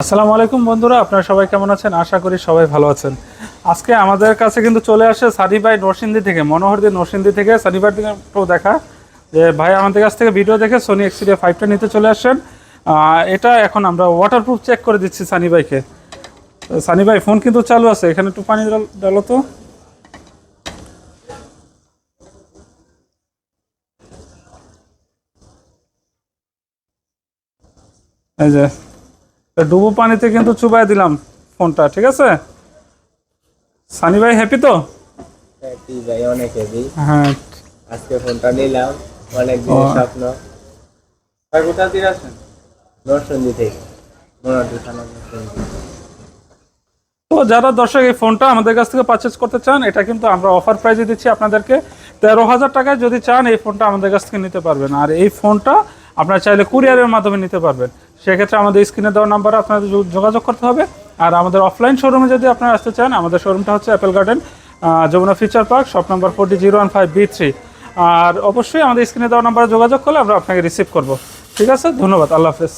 আসসালামু আলাইকুম বন্ধুরা, আপনারা সবাই কেমন আছেন? আশা করি সবাই ভালো আছেন। আজকে আমাদের কাছে কিন্তু চলে আসে সানি ভাই নরসিংদী থেকে মনোহরদি নরসিংদী থেকে। সানি ভাই থেকে একটু দেখা, যে ভাই আমাদের কাছ থেকে ভিডিও দেখে সোনি এক্সিডিয়া ফাইভটা নিতে চলে আসেন। এটা এখন আমরা ওয়াটারপ্রুফ চেক করে দিচ্ছি সানি ভাইকে। সানি ভাই ফোন কিন্তু চালু আছে, এখানে একটু পানি ডাল- তো। এই যে ডুবো পানিতে কিন্তু চুবাই দিলাম ফোনটা ঠিক আছে? সানি ভাই হ্যাপি তো? হ্যাপি ভাই অনেক হেভি হ্যাঁ। আজকে ফোনটা নিলাম অনেক ও। দিনের স্বপ্ন। ভাই কোথা আসেন নরসিংদী থেকে। তো যারা দর্শক এই ফোনটা আমাদের কাছ থেকে পারচেস করতে চান এটা কিন্তু আমরা অফার প্রাইজে দিচ্ছি আপনাদেরকে। তেরো হাজার টাকায় যদি চান এই ফোনটা আমাদের কাছ থেকে নিতে পারবেন। আর এই ফোনটা আপনারা চাইলে কুরিয়ারের মাধ্যমে নিতে পারবেন। সেক্ষেত্রে আমাদের স্ক্রিনে দেওয়া নাম্বারে আপনাদের যোগাযোগ করতে হবে। আর আমাদের অফলাইন শোরুমে যদি আপনারা আসতে চান, আমাদের শোরুমটা হচ্ছে Apple Garden Jamuna Future Park shop number forty zero one five B three আর অবশ্যই আমাদের স্ক্রিনে দেওয়া নাম্বারে যোগাযোগ করলে আমরা আপনাকে রিসিভ করব। ঠিক আছে, ধন্যবাদ, আল্লাহ হাফেজ।